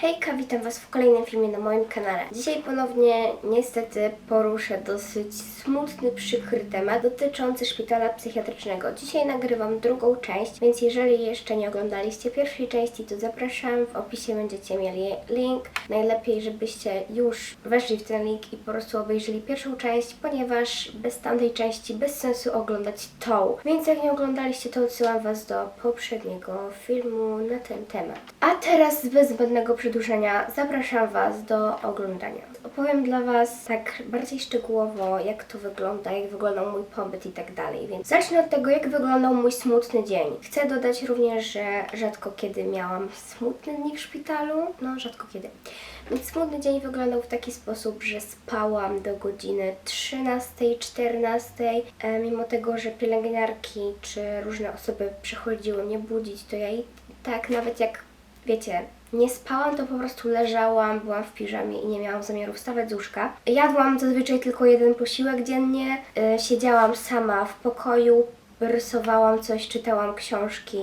Hejka, witam Was w kolejnym filmie na moim kanale. Dzisiaj ponownie niestety poruszę dosyć smutny, przykry temat dotyczący szpitala psychiatrycznego. Dzisiaj nagrywam drugą część, więc jeżeli jeszcze nie oglądaliście pierwszej części, to zapraszam. W opisie będziecie mieli link. Najlepiej, żebyście już weszli w ten link i po prostu obejrzeli pierwszą część, ponieważ bez tamtej części bez sensu oglądać tą. Więc jak nie oglądaliście, to odsyłam Was do poprzedniego filmu na ten temat. A teraz bez zbędnego przedłużenia zapraszam Was do oglądania. Opowiem dla Was tak bardziej szczegółowo, jak to wygląda, jak wyglądał mój pobyt i tak dalej. Więc zacznę od tego, jak wyglądał mój smutny dzień. Chcę dodać również, że rzadko kiedy miałam smutne dni w szpitalu. No, rzadko kiedy. Więc smutny dzień wyglądał w taki sposób, że spałam do godziny 13-14. E, mimo tego, że pielęgniarki czy różne osoby przychodziły mnie budzić, to ja i tak nawet jak wiecie, nie spałam, to po prostu leżałam, byłam w piżamie i nie miałam zamiaru wstawać z łóżka. Jadłam zazwyczaj tylko jeden posiłek dziennie, y, siedziałam sama w pokoju, rysowałam coś, czytałam książki.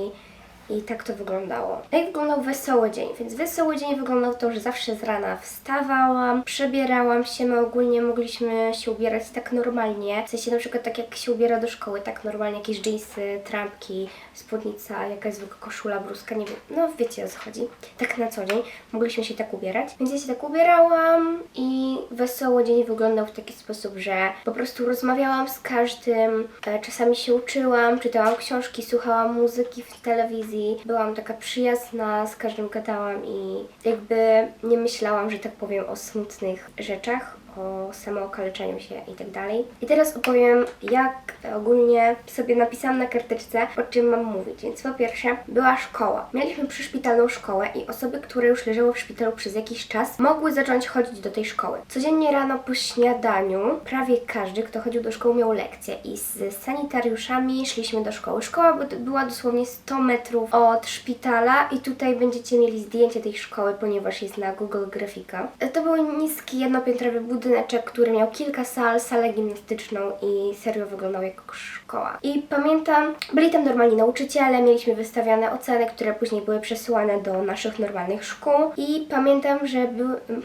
I tak to wyglądało. Jak wyglądał wesoły dzień? Więc wesoły dzień wyglądał to, że zawsze z rana wstawałam, przebierałam się, my ogólnie mogliśmy się ubierać tak normalnie. W sensie na przykład tak jak się ubiera do szkoły, tak normalnie jakieś dżinsy, trampki, spódnica, jakaś zwykła koszula, bluzka, nie wiem, no wiecie o co chodzi. Tak na co dzień mogliśmy się tak ubierać. Więc ja się tak ubierałam i wesoły dzień wyglądał w taki sposób, że po prostu rozmawiałam z każdym, e, czasami się uczyłam, czytałam książki, słuchałam muzyki w telewizji, byłam taka przyjazna, z każdym gadałam i jakby nie myślałam, że tak powiem, o smutnych rzeczach, o samookaleczeniu się i tak dalej. I teraz opowiem, jak ogólnie sobie napisałam na karteczce, o czym mam mówić. Więc po pierwsze, była szkoła. Mieliśmy przyszpitalną szkołę i osoby, które już leżały w szpitalu przez jakiś czas, mogły zacząć chodzić do tej szkoły. Codziennie rano po śniadaniu prawie każdy, kto chodził do szkoły, miał lekcję i z sanitariuszami szliśmy do szkoły. Szkoła by- była dosłownie 100 metrów od szpitala i tutaj będziecie mieli zdjęcie tej szkoły, ponieważ jest na Google Grafika. To był niski, jednopiętrowy budyneczek, który miał kilka sal, salę gimnastyczną i serio wyglądał jak szkoła. I pamiętam, byli tam normalni nauczyciele, mieliśmy wystawiane oceny, które później były przesyłane do naszych normalnych szkół i pamiętam, że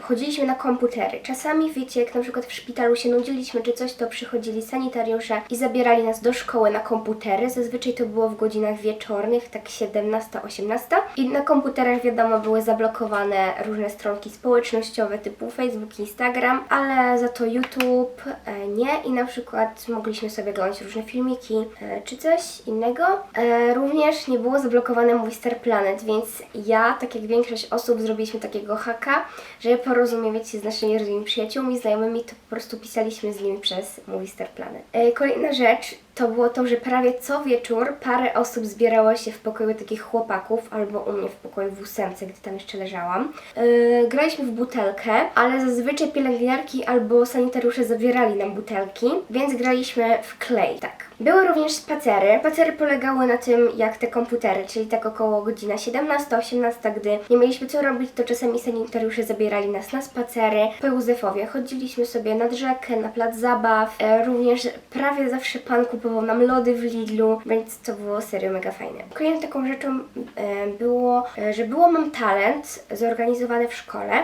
chodziliśmy na komputery. Czasami, wiecie, jak na przykład w szpitalu się nudziliśmy czy coś, to przychodzili sanitariusze i zabierali nas do szkoły na komputery. Zazwyczaj to było w godzinach wieczornych, tak 17-18 i na komputerach wiadomo były zablokowane różne stronki społecznościowe typu Facebook, Instagram, ale za to YouTube e, nie i na przykład mogliśmy sobie oglądać różne filmiki e, czy coś innego. E, również nie było zablokowane mój Star Planet, więc ja, tak jak większość osób, zrobiliśmy takiego haka, że porozumiewać się z naszymi różnymi przyjaciółmi, znajomymi, to po prostu pisaliśmy z nimi przez Mój Star Planet. Kolejna rzecz to było to, że prawie co wieczór parę osób zbierało się w pokoju takich chłopaków, albo u mnie w pokoju w ósemce, gdy tam jeszcze leżałam. Yy, graliśmy w butelkę, ale zazwyczaj pielęgniarki albo sanitariusze zabierali nam butelki, więc graliśmy w klej, tak. Były również spacery. Spacery polegały na tym, jak te komputery, czyli tak około godzina 17-18, gdy nie mieliśmy co robić, to czasami sanitariusze zabierali nas na spacery po Józefowie. Chodziliśmy sobie nad rzekę, na plac zabaw. E, również prawie zawsze pan kupował nam lody w Lidlu, więc to było serio mega fajne. Kolejną taką rzeczą e, było, e, że było Mam Talent zorganizowane w szkole.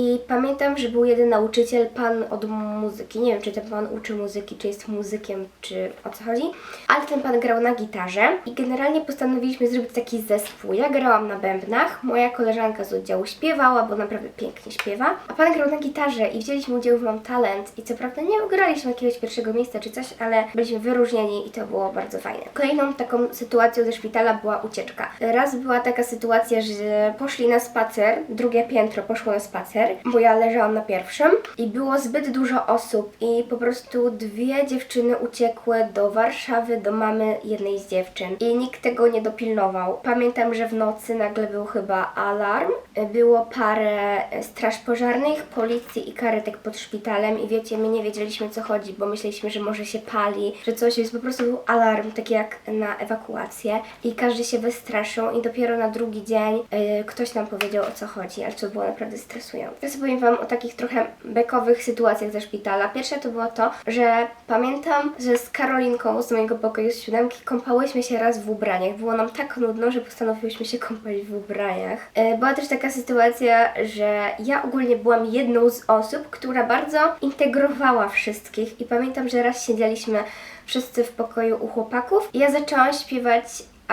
I pamiętam, że był jeden nauczyciel, pan od muzyki. Nie wiem, czy ten pan uczy muzyki, czy jest muzykiem, czy o co chodzi, ale ten pan grał na gitarze i generalnie postanowiliśmy zrobić taki zespół. Ja grałam na bębnach, moja koleżanka z oddziału śpiewała, bo naprawdę pięknie śpiewa, a pan grał na gitarze i wzięliśmy udział w Mam Talent i co prawda nie ugraliśmy jakiegoś pierwszego miejsca czy coś, ale byliśmy wyróżnieni i to było bardzo fajne. Kolejną taką sytuacją ze szpitala była ucieczka. Raz była taka sytuacja, że poszli na spacer, drugie piętro poszło na spacer, bo ja leżałam na pierwszym i było zbyt dużo osób i po prostu dwie dziewczyny uciekły do Warszawy, do mamy jednej z dziewczyn i nikt tego nie dopilnował. Pamiętam, że w nocy nagle był chyba alarm, było parę straż pożarnych, policji i karetek pod szpitalem i wiecie, my nie wiedzieliśmy co chodzi, bo myśleliśmy, że może się pali, że coś jest, po prostu był alarm, taki jak na ewakuację i każdy się wystraszył i dopiero na drugi dzień e, ktoś nam powiedział o co chodzi, ale to było naprawdę stresujące. Wracają. Teraz powiem Wam o takich trochę bekowych sytuacjach ze szpitala. Pierwsze to było to, że pamiętam, że z Karolinką z mojego pokoju z siódemki kąpałyśmy się raz w ubraniach. Było nam tak nudno, że postanowiłyśmy się kąpać w ubraniach. E, Była też taka sytuacja, że ja ogólnie byłam jedną z osób, która bardzo integrowała wszystkich i pamiętam, że raz siedzieliśmy wszyscy w pokoju u chłopaków i ja zaczęłam śpiewać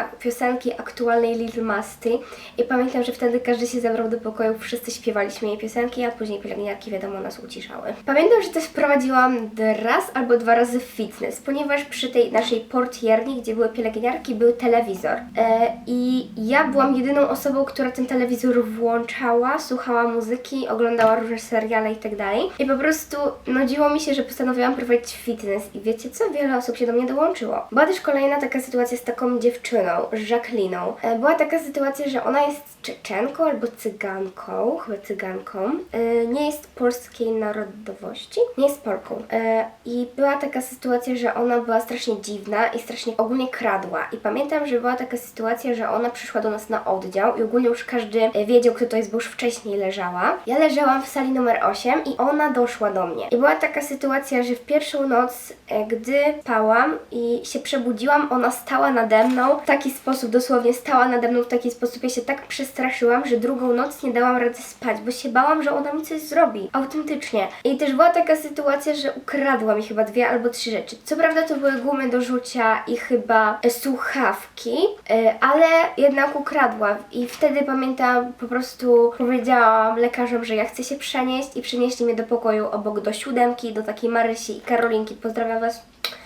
piosenki aktualnej Little Masty i pamiętam, że wtedy każdy się zebrał do pokoju, wszyscy śpiewaliśmy jej piosenki, a później pielęgniarki wiadomo nas uciszały. Pamiętam, że też wprowadziłam raz albo dwa razy fitness, ponieważ przy tej naszej portierni, gdzie były pielęgniarki, był telewizor e, i ja byłam jedyną osobą, która ten telewizor włączała, słuchała muzyki, oglądała różne seriale i tak dalej i po prostu nudziło mi się, że postanowiłam prowadzić fitness i wiecie co? Wiele osób się do mnie dołączyło. Była też kolejna taka sytuacja z taką dziewczyną, Jacqueliną. E, Była taka sytuacja, że ona jest Czeczenką albo Cyganką, chyba Cyganką. E, Nie jest polskiej narodowości, nie jest Polką. E, I była taka sytuacja, że ona była strasznie dziwna i strasznie ogólnie kradła. I pamiętam, że była taka sytuacja, że ona przyszła do nas na oddział i ogólnie już każdy wiedział, kto to jest, bo już wcześniej leżała. Ja leżałam w sali numer 8 i ona doszła do mnie. I była taka sytuacja, że w pierwszą noc, gdy spałam i się przebudziłam, ona stała nade mną w taki sposób, dosłownie stała nade mną w taki sposób. Ja się tak przestraszyłam, że drugą noc nie dałam rady spać, bo się bałam, że ona mi coś zrobi. Autentycznie. I też była taka sytuacja, że ukradła mi chyba dwie albo trzy rzeczy. Co prawda to były gumy do rzucia i chyba e, słuchawki, e, ale jednak ukradła. I wtedy pamiętam, po prostu powiedziałam lekarzom, że ja chcę się przenieść i przenieśli mnie do pokoju obok do siódemki, do takiej Marysi i Karolinki. Pozdrawiam Was.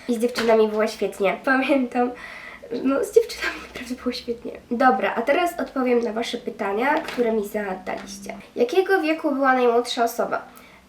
I z dziewczynami było świetnie. Pamiętam, no z dziewczynami naprawdę było świetnie. Dobra, a teraz odpowiem na Wasze pytania, które mi zadaliście. Jakiego wieku była najmłodsza osoba?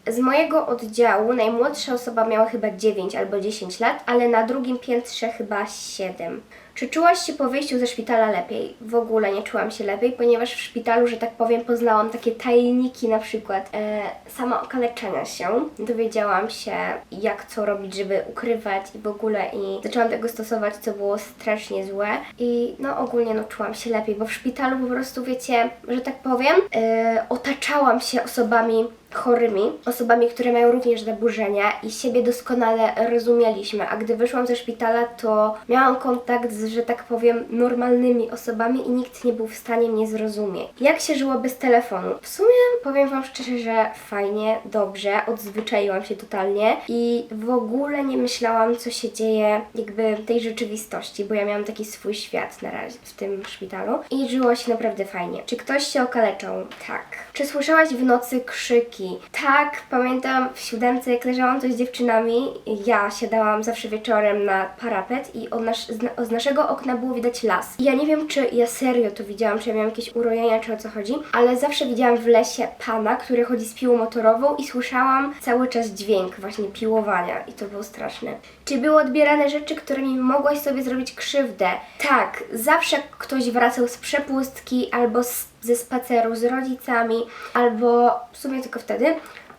Z mojego oddziału najmłodsza osoba miała chyba 9 albo 10 lat, ale na drugim piętrze chyba 7. Czy czułaś się po wyjściu ze szpitala lepiej? W ogóle nie czułam się lepiej, ponieważ w szpitalu, że tak powiem, poznałam takie tajniki, na przykład e, sama okaleczenia się. Dowiedziałam się, jak co robić, żeby ukrywać i w ogóle i zaczęłam tego stosować, co było strasznie złe. I no ogólnie no czułam się lepiej, bo w szpitalu po prostu, wiecie, że tak powiem, e, otaczałam się osobami chorymi, osobami, które mają również zaburzenia i siebie doskonale rozumieliśmy, a gdy wyszłam ze szpitala, to miałam kontakt z, że tak powiem, normalnymi osobami i nikt nie był w stanie mnie zrozumieć. Jak się żyło bez telefonu? W sumie powiem Wam szczerze, że fajnie, dobrze, odzwyczaiłam się totalnie i w ogóle nie myślałam, co się dzieje jakby w tej rzeczywistości, bo ja miałam taki swój świat na razie w tym szpitalu i żyło się naprawdę fajnie. Czy ktoś się okaleczał? Tak. Czy słyszałaś w nocy krzyki? Tak, pamiętam w siódemce, jak leżałam tu z dziewczynami, ja siadałam zawsze wieczorem na parapet i od, nasz, z, na- z naszego okna było widać las. I ja nie wiem, czy ja serio to widziałam, czy ja miałam jakieś urojenia, czy o co chodzi, ale zawsze widziałam w lesie pana, który chodzi z piłą motorową i słyszałam cały czas dźwięk właśnie piłowania i to było straszne. Czy były odbierane rzeczy, którymi mogłaś sobie zrobić krzywdę? Tak, zawsze ktoś wracał z przepustki albo z, ze spaceru z rodzicami, albo w sumie tylko wtedy,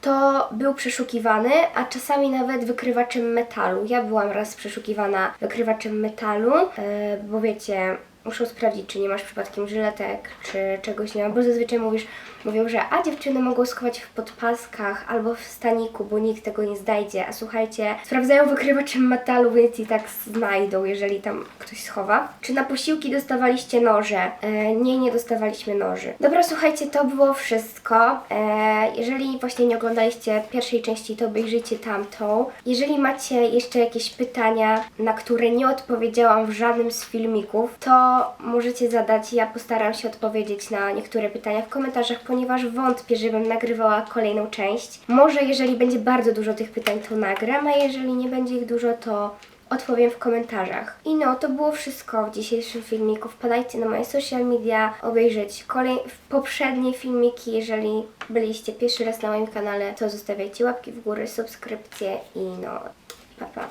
to był przeszukiwany, a czasami nawet wykrywaczem metalu. Ja byłam raz przeszukiwana wykrywaczem metalu, e, bo wiecie, muszą sprawdzić, czy nie masz przypadkiem żyletek, czy czegoś nie ma, bo zazwyczaj mówisz, mówią, że a dziewczyny mogą schować w podpaskach albo w staniku, bo nikt tego nie znajdzie, a słuchajcie, sprawdzają wykrywaczem metalu, więc i tak znajdą, jeżeli tam ktoś schowa. Czy na posiłki dostawaliście noże? E, nie, nie dostawaliśmy noży. Dobra, słuchajcie, to było wszystko. E, jeżeli właśnie nie oglądaliście pierwszej części, to obejrzyjcie tamtą. Jeżeli macie jeszcze jakieś pytania, na które nie odpowiedziałam w żadnym z filmików, to możecie zadać. Ja postaram się odpowiedzieć na niektóre pytania w komentarzach, ponieważ wątpię, żebym nagrywała kolejną część. Może jeżeli będzie bardzo dużo tych pytań, to nagram, a jeżeli nie będzie ich dużo, to odpowiem w komentarzach. I no, to było wszystko w dzisiejszym filmiku. Wpadajcie na moje social media, obejrzeć kolej... poprzednie filmiki. Jeżeli byliście pierwszy raz na moim kanale, to zostawiajcie łapki w górę, subskrypcje i no, pa pa.